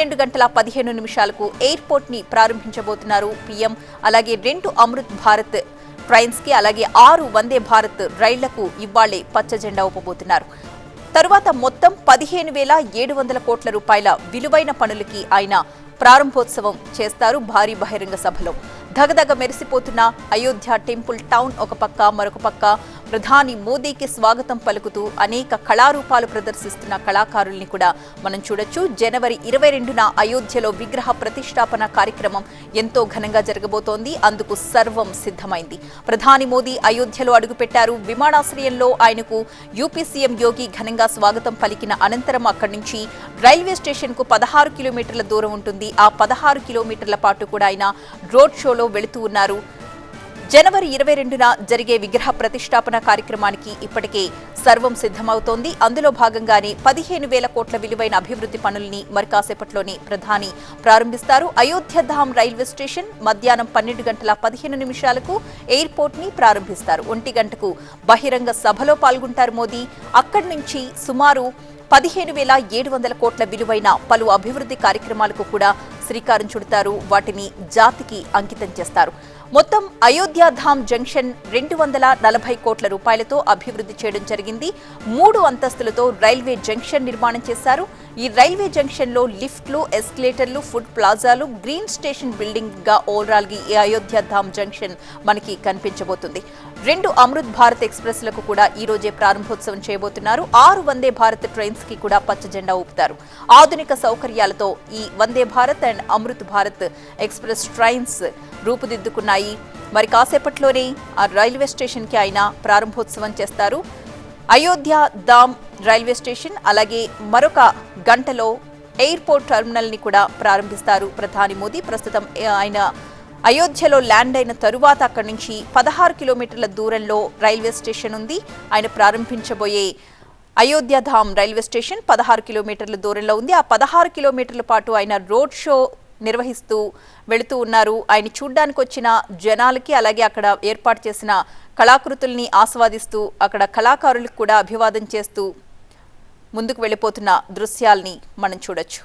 పన్నెండు గంటల పదిహేను నిమిషాలకు ఎయిర్పోర్ట్ని ప్రారంభించబోతున్నారు పీఎం. అలాగే రెండు అమృత్ భారత్ ట్రైన్స్కి అలాగే ఆరు వందే భారత్ రైళ్ళకు ఇవ్వాలే పచ్చ జెండా ఊపబోతున్నారు. తరువాత మొత్తం పదిహేను వేల ఏడు వందల కోట్ల రూపాయల విలువైన పనులకి ఆయన ప్రారంభోత్సవం చేస్తారు భారీ బహిరంగ సభలో. దగదగ మెరిసిపోతున్న అయోధ్య టెంపుల్ టౌన్ ఒక పక్క మరొక పక్క ప్రధాని మోదీకి స్వాగతం పలుకుతూ అనేక కళారూపాలు ప్రదర్శిస్తున్న కళాకారుల్ని కూడా మనం చూడొచ్చు. జనవరి ఇరవై రెండున అయోధ్యలో విగ్రహ ప్రతిష్టాపన కార్యక్రమం ఎంతో ఘనంగా జరగబోతోంది. అందుకు సర్వం సిద్ధమైంది. ప్రధాని మోదీ అయోధ్యలో అడుగుపెట్టారు. విమానాశ్రయంలో ఆయనకు యూపీ సీఎం యోగి ఘనంగా స్వాగతం పలికిన అనంతరం అక్కడి నుంచి రైల్వే స్టేషన్కు పదహారు కిలోమీటర్ల దూరం ఉంటుంది. ఆ పదహారు కిలోమీటర్ల పాటు కూడా ఆయన రోడ్ షోలో వెళుతూ ఉన్నారు. జనవరి ఇరవై రెండున జరిగే విగ్రహ ప్రతిష్టాపన కార్యక్రమానికి ఇప్పటికే సర్వం సిద్ధమవుతోంది. అందులో భాగంగానే పదిహేను వేల కోట్ల విలువైన అభివృద్ధి పనుల్ని మరి కాసేపట్లోనే ప్రధాని ప్రారంభిస్తారు. అయోధ్య ధామ్ రైల్వే స్టేషన్ మధ్యాహ్నం పన్నెండు గంటల పదిహేను నిమిషాలకు ఎయిర్పోర్ట్ని ప్రారంభిస్తారు. ఒంటి గంటకు బహిరంగ సభలో పాల్గొంటారు మోదీ. అక్కడి నుంచి సుమారు పదిహేను వేల ఏడు వందల కోట్ల విలువైన పలు అభివృద్ధి కార్యక్రమాలకు కూడా శ్రీకారం చుడతారు. వాటిని జాతికి అంకితం చేస్తారు. మొత్తం అయోధ్యాధామ్ జంక్షన్ రెండు వందల నలభై కోట్ల రూపాయలతో అభివృద్ధి చేయడం జరిగింది. మూడు అంతస్తులతో రైల్వే జంక్షన్ నిర్మాణం చేశారు. ఈ రైల్వే జంక్షన్లో లిఫ్ట్లు ఎస్కలేటర్లు ఫుడ్ ప్లాజాలు గ్రీన్ స్టేషన్ బిల్డింగ్గా ఓవరాల్గా ఈ అయోధ్యాధామ్ జంక్షన్ మనకి కనిపించబోతుంది. రెండు అమృత్ భారత్ ఎక్స్ప్రెస్లకు కూడా ఈ రోజే ప్రారంభోత్సవం చేయబోతున్నారు. ఆరు వందే భారత్ ట్రైన్స్కి కూడా పచ్చ జెండా ఊపుతారు. ఆధునిక సౌకర్యాలతో ఈ Vande Bharat and Amrit Bharat express trains రూపుదిద్దుకున్నాయి. మరి కాసేపట్లోనే ఆ రైల్వే స్టేషన్కి ఆయన ప్రారంభోత్సవం చేస్తారు. అయోధ్య ధామ్ రైల్వే స్టేషన్ అలాగే మరొక గంటలో ఎయిర్పోర్ట్ టెర్మినల్ని కూడా ప్రారంభిస్తారు ప్రధాని మోదీ. ప్రస్తుతం ఆయన అయోధ్యలో ల్యాండ్ అయిన తరువాత అక్కడి నుంచి పదహారు కిలోమీటర్ల దూరంలో రైల్వే స్టేషన్ ఉంది. ఆయన ప్రారంభించబోయే అయోధ్య ధామ్ రైల్వే స్టేషన్ పదహారు కిలోమీటర్ల దూరంలో ఉంది. ఆ పదహారు కిలోమీటర్ల పాటు ఆయన రోడ్ షో నిర్వహిస్తూ వెళుతూ ఉన్నారు. ఆయన చూడ్డానికి వచ్చిన జనాలకి అలాగే అక్కడ ఏర్పాటు చేసిన కళాకృతుల్ని ఆస్వాదిస్తూ అక్కడ కళాకారులకు కూడా అభివాదం చేస్తూ ముందుకు వెళ్ళిపోతున్న దృశ్యాల్ని మనం చూడొచ్చు.